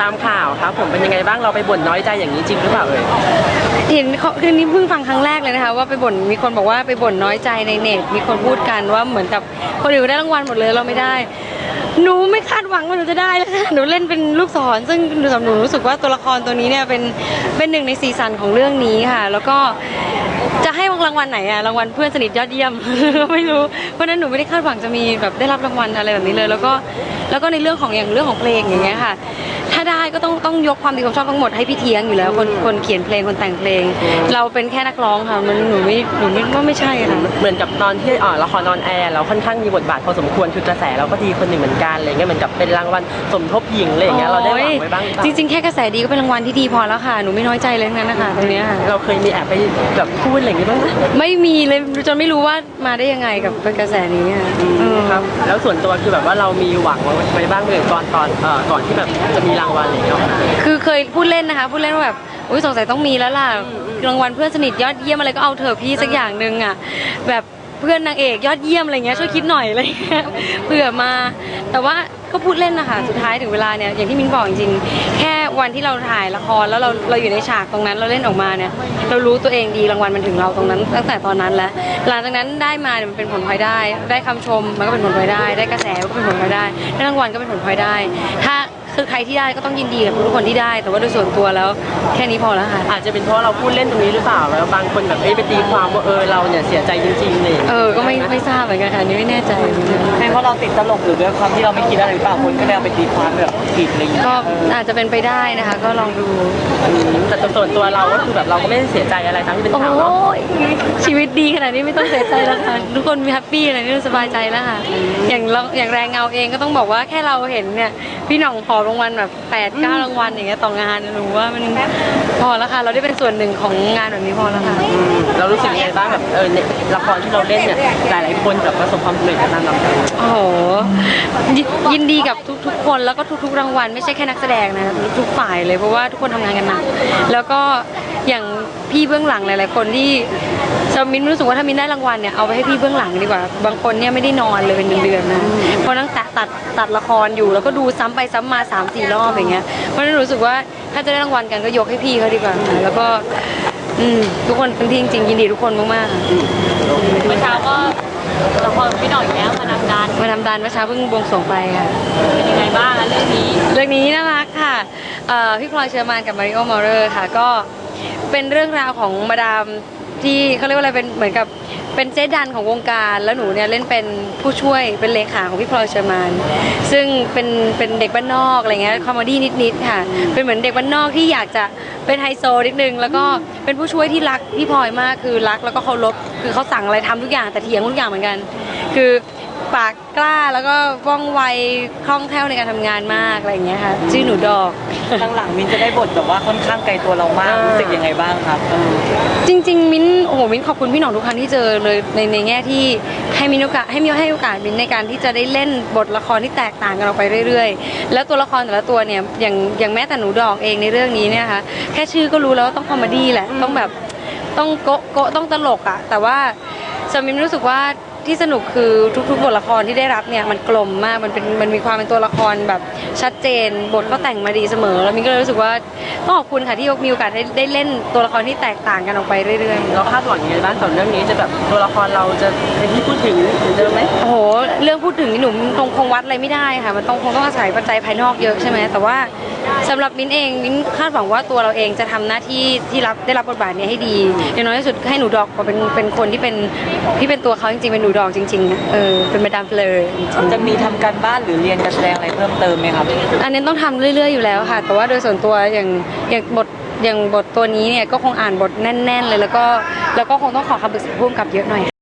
ตามข่าวครับผมเป็นยังไงบ้างเราไปบ่นน้อยใจอย่างนี้จริงหรือเปล่าเอ่ยเห็นเขาคือนี้เพิ่งฟังครั้งแรกเลยนะคะว่าไปบ่นมีคนบอกว่าไปบ่นน้อยใจในเน็ตมีคนพูดกันว่าเหมือนกับคนอื่นได้รางวัลหมดเลยเราไม่ได้ หนูไม่คาดหวังว่าหนูจะได้เลยค่ะหนูเล่นเป็นลูกศรซึ่งสำหรับหนูรู้สึกว่าตัวละครตัวนี้เนี่ยเป็นเป็นหนึ่งในสีสันของเรื่องนี้ค่ะ แล้วก็จะให้รางวัลไหนอะรางวัลเพื่อนสนิทยอดเยี่ยมก็ไม่รู้เพราะฉะนั้นหนูไม่ได้คาดหวังจะมีแบบได้รับรางวัลอะไรแบบนี้เลย แล้วก็แล้วก็ในเรื่องของอย่างเรื่องของเพลงอย่างเงี้ยค่ะถ้า ได้ก็ต้องต้องยกความดีความชอบทั้งหมดให้พี่เทียงอยู่แล้วคนคนเขียนเพลงคนแต่งเพลง เราเป็นแค่นักร้องค่ะมันหนูไม่หนูไม่ว่าไม่ใช่ค่ะเหมือนกับตอนที่อ่าละครนอนแอร์เราค่อนข้างมีบทบาทพอสมควรคือกระแสเราก็ดีคนหนึ่งเหมือนกันอะไรเงี้ยเหมือนกับเป็นรางวัลสมทบหญิงอะไรอย่างเงี้ยเราได้หวังไว้บ้างหรือเปล่าจริงๆแค่กระแสดีก็เป็นรางวัลที่ดีพอแล้วค่ะหนูไม่น้อยใจเลยทั้งนั้นนะคะตรงเนี้ยค่ะเราเคยมีแอบไปแบบพูดอะไรอย่างงี้บ้างไหมไม่มีเลยจนไม่รู้ว่ามาได้ยังไงกับกระแสนี้ค่ะเออครับแล้วส่วนตัวคือแบบว่าเรามีหวังไว้บ้างเลยก่อนตอนเอ่อก่อนที่แบบจะมีรางวัลอะไรอย่างเงี้ยคือเคยพูดเล่นนะคะพูดเล่นว่าแบบอุ้ยสงสัยต้องมีแล้วล่ะรางวัลเพื่อนสนิทยอดเยี่ยมอะไรก็เอาเถอะพี่สักอย่างหนึ่งอะแบบเพื่อนนางเอกยอดเยี่ยมอะไรเงี้ยช่วยคิดหน่อยอะไรเงี้ยเผื่อมา แต่ว่าก็พูดเล่นนะคะสุดท้ายถึงเวลาเนี่ยอย่างที่มิ้นบอกจริงๆแค่วันที่เราถ่ายละครแล้วเราเราอยู่ในฉากตรงนั้นเราเล่นออกมาเนี่ยเรารู้ตัวเองดีรางวัลมันถึงเราตรงนั้น ตั้งแต่ตอนนั้นแล้วหลังจากนั้นได้มาเนี่ยมันเป็นผลพลอยได้ ได้คำชมมันก็เป็นผลพลอยได้ ได้กระแสก็เป็นผลพลอยได้ได้รางวัลก็เป็นผลพลอยได้ ถ้า คือใครที่ได้ก็ต้องยินดีกับทุกคนที่ได้ แต่ว่าโดยส่วนตัวแล้วแค่นี้พอแล้วค่ะ อาจจะเป็นเพราะเราพูดเล่นตรงนี้หรือเปล่าแล้วบางคนแบบเอ้ยไปตีความว่าเออเราเนี่ยเสียใจจริงๆเลยเออก็ไม่ไม่ทราบเหมือนกันค่ะอันนี่ไม่แน่ใจเหมือนกันเป็นเพราะเราติดตลกหรือด้วยความที่เราไม่คิดอะไรหรือเปล่าคนก็เลยเอาไปตีความแบบผิดอะไรอย่างเงี้ยก็อาจจะเป็นไปได้นะคะ ก็ลองดูแต่ส่วนตัวเราก็คือแบบเราก็ไม่ได้เสียใจอะไรตามที่เป็นโอ้ข่าวเนาะยชีวิตดีขนาดนี้ไม่ต้องเสียใจแล้วค่ะ ทุกคนมีแฮปปี้ขนาดนี้สบายใจแล้วค่ะ อย่างเราอย่างแรงเงาเองก็ต้องบอกว่าแค่เราเห็นเนี่ย พี่หน่องขอรางวัลแบบ8ปดเก้ารางวัลอย่างเงี้ยต่องานหนูว่ามันพอแล้วค่ะ เราได้เป็นส่วนหนึ่งของงานแบบนี้พอแล้วค่ะเรารู้สึกยังไงบ้างแบบเออในละครที่เราเล่นเนี่ยหลายๆคนแบบประสบความสำเร็จกันตามลำดับโอ้โหยิยินดีกับทุกๆคนแล้วก็ทุกๆรางวัลไม่ใช่แค่นักแสดงนะทุกๆฝ่ายเลยเพราะว่าทุกคนทำงานกันหนักแล้วก็ อย่างพี่เบื้องหลังหลาย ๆ คนที่สำหรับมินรู้สึกว่าถ้ามินได้รางวัลเนี่ยเอาไปให้พี่เบื้องหลังดีกว่า บางคนเนี่ยไม่ได้นอนเลยเป็นเดือนๆนะเพราะนั่งตัดตัดตัดละครอยู่แล้วก็ดูซ้ำไปซ้ำมา3ามสี่รอบอย่างเงี้ยเพราะฉะนั้นรู้สึกว่าถ้าจะได้รางวัลกันก็ยกให้พี่เขาดีกว่าค่ะแล้วก็อืมทุกคนเป็นที่จริงๆยินดีทุกคนมากๆค่ะเมื่อเช้าก็ละครพี่หน่อยแล้วมานำการมาทำดานเมื่อเช้าเพิ่งบวงสรวงไปค่ะเป็นยังไงบ้างอะเรื่องนี้ เรื่องนี้น่ารักค่ะเอ่อพี่พลอยเชอร์มานกับมาริโอมอร์เรอร์ค่ะก็ เป็นเรื่องราวของมาดามที่เขาเรียกว่าอะไรเป็นเหมือนกับเป็นเจ๊ดันของวงการ แล้วหนูเนี่ยเล่นเป็นผู้ช่วยเป็นเลขาของพี่พลอยเชอร์มาน ซึ่งเป็นเป็นเด็กบ้านนอกอะไรเงี้ยคอมเมดี้นิดๆค่ะ เป็นเหมือนเด็กบ้านนอกที่อยากจะเป็นไฮโซนิดนึง แล้วก็เป็นผู้ช่วยที่รักพี่พลอยมากคือรักแล้วก็เคารพคือเขาสั่งอะไรทำทุกอย่างแต่เถียงทุกอย่างเหมือนกัน คือ ปากกล้าแล้วก็ว่องไวคล่องแคล่วในการทำงานมากอะไรอย่างเงี้ยค่ะชื่อหนูดอก หลังๆมินจะได้บทแบบว่าค่อนข้างไกลตัวเรามากรู้สึกยังไงบ้างครับเออจริง ๆ มิ้นโอ้โหมิ้นขอบคุณพี่หน่องทุกครั้งที่เจอเลยในในแง่ที่ให้มิ้นโอกาสให้มิ้นให้โอกาสมิ้นในการที่จะได้เล่นบทละครที่แตกต่างกันออกไปเรื่อยๆ แล้วตัวละครแต่ละตัวเนี่ยอย่างอย่างแม้แต่หนูดอกเองในเรื่องนี้เนี่ยค่ะแค่ชื่อก็รู้แล้วว่าต้องคอมเมดี้แหละต้องแบบต้องโกะโกะต้องตลกอะแต่ว่าสำหรับมิ้นรู้สึกว่า ที่สนุกคือทุกๆบทละครที่ได้รับเนี่ยมันกลมมากมันเป็นมันมีความเป็นตัวละครแบบชัดเจน บทก็แต่งมาดีเสมอ แล้วมิ้นก็เลยรู้สึกว่าต้องขอบคุณค่ะที่มีโอกาสได้ได้เล่นตัวละครที่แตกต่างกันออกไปเรื่อยๆ เราคาดหวังยังไงบ้างกับเรื่องนี้จะแบบตัวละครเราจะเป็นที่พูดถึงเหมือนเดิมไหมโอ้โห เรื่องพูดถึงนี่หนูคงคงวัดอะไรไม่ได้ค่ะ มันต้องคงต้องอาศัยปัจจัยภายนอกเยอะใช่ไหมแต่ว่า สำหรับมิ้นเองมิ้นคาดหวังว่าตัวเราเองจะทำหน้าที่ที่รับได้รับบทบาทเนี้ให้ดีอย่างน้อยที่สุดให้หนูดอกเป็นเป็นคนที่เป็นที่เป็นตัวเขาจริงๆเป็นหนูดอกจริงๆนะเออเป็นมาดามเฟลอร์จริงๆจะมีทำการบ้านหรือเรียนการแสดงอะไรเพิ่มเติมไหมครับอันนี้ต้องทำเรื่อย ๆอยู่แล้วค่ะ แต่ว่าโดยส่วนตัวอย่างอย่างบทอย่างบทตัวนี้เนี่ยก็คงอ่านบทแน่น ๆ เลยแล้วก็แล้วก็คงต้องขอคำปรึกษาพุ่มกับเยอะหน่อย